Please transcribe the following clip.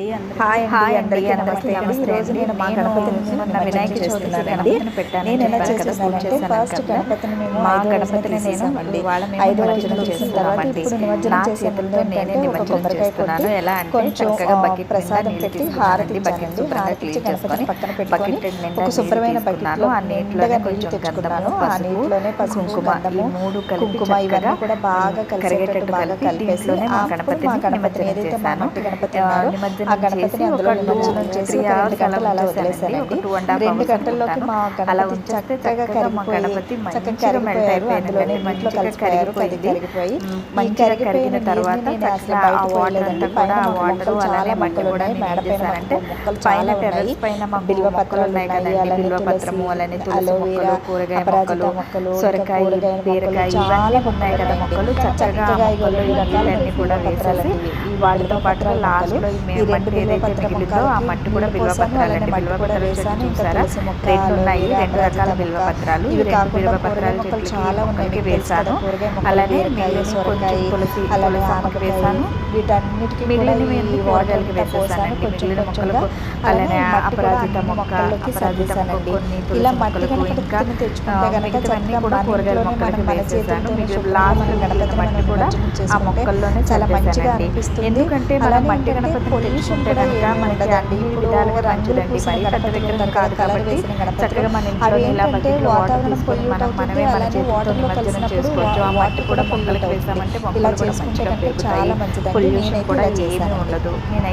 Hi అండి అందరికీ నమస్తే అండి ఈ రోజు నేను మా గణపతిని మొన్న వినాయక గణపతిని పెట్టాను నేను ఎలా చేసేసానంటే ఫస్ట్. గణపతిని మేము మా గణపతిని నేను మేము ఐదో తర్వాత చేస్తున్నామండి. ఇప్పుడు నిమజ్జనం నా చేసే చేతులతో ముందు నేనే నిమజ్జనం చేస్తున్నాను. ఎలా అంటే కొంచెం ప్రసాదం పెట్టి. హారతి బకెట్ హారతి గణపతిని చేసుకొని పక్కన పెట్టుకొని ఒక శుభ్రమైన. బకెట్లో ఆ నీటిలోనే కొంచెం తెచ్చుకున్నాను ఆ నీటిలోనే పసుపు కుంకుమ ఈ మూడు కలిపి కుంకుమ ఇవన్నీ కూడా బాగా కలిసేటట్టు బాగా కలిపి కలిపేసి మా గణపతిని నిమజ్జనం ఏదైతే మా. మట్టి గణపతి నిమజ్జనం ఆ గణపతిని అందులో నిమజ్జనం చేసి ఒక రెండు గంటలు అలా గంటల్లోకి మా గణపతి చక్కగా కరిగిపోయి చక్కగా కరిగిపోయారు. అందులోనే నీటిలో కలిసిపోయారు కరిగిపోయి ఈ కరిగిపోయిన తర్వాత అసలు వాటర్ పోయలేదండి. పైన మొక్కలు అలానే చాలా మొక్కలు కూడా ఉన్నాయి. నేను మేడ పైన మొక్కలు పైన చాలా ఉన్నాయి. బిల్వ పత్రాలు ఉన్నాయి అలానే తులసి అలోవెరా మొక్కలు కూరగాయ అపరాజిత మొక్కలు మొక్కలు సొరకాయ కూరగాయ బీరకాయ మొక్కలు చాలా ఉన్నాయి కదా మొక్కలు. చక్కగా నీళ్ళన్నీ కూడా వేసేసి వాటితో పాటు లాస్ట్లో ఈ మట్టి ఏదైతే మిగిలిందో ఆ మట్టి కూడా బిల్వ పత్రాలు అండి బిల్వ పత్రాలు చెట్టు చూసారా? రెండు ఉన్నాయి రెండు రకాల బిల్వ పత్రాలు. ఇవి రెండు బిల్వ పత్రాలు చెట్లకి చాలా ఉన్నాయి వేసాను అలానే మిగిలిన కొంచెం తులసి అలానే ఆనపకాయ, వేసాను వీటన్నిటికీ కూడా మిగిలినవి ఈ అన్ని వాటర్ కూరగాయలకి అంతా పోసాను. వేసేసానండి? మిగిలిన మొక్కలకు అలానే అపరాజిత మొక్క అపరాజిత మొక్క ఇలా మొక్కలకు ఇంకా మిగతావన్నీ కూడా కూరగాయల మొక్కలకి వేసేసాను. మిగిలిన లాస్ట్ మిగిలిన మట్టి కూడా ఆ మొక్కల్లోనే చాలా మంచిగా అనిపిస్తుంది ఎందుకంటే మనం మట్టి ఏంటంటే కనుక ఏమీ మనకి ఇప్పుడు విధాలుగా కాదు కాబట్టి. చక్కగా మన అవి ఇంట్లోనే ఇలా బకెట్లో వాటర్ మనం మనమే మన చేతితో నిమజ్జనం చేసుకోవచ్చు. ఆ మట్టి కూడా మొక్కలకి వేసామంటే మొక్కలు కూడా మంచిగా పెరుగుతాయి పొల్యూషన్ కూడా ఏమీ ఉండదు. నేనైతే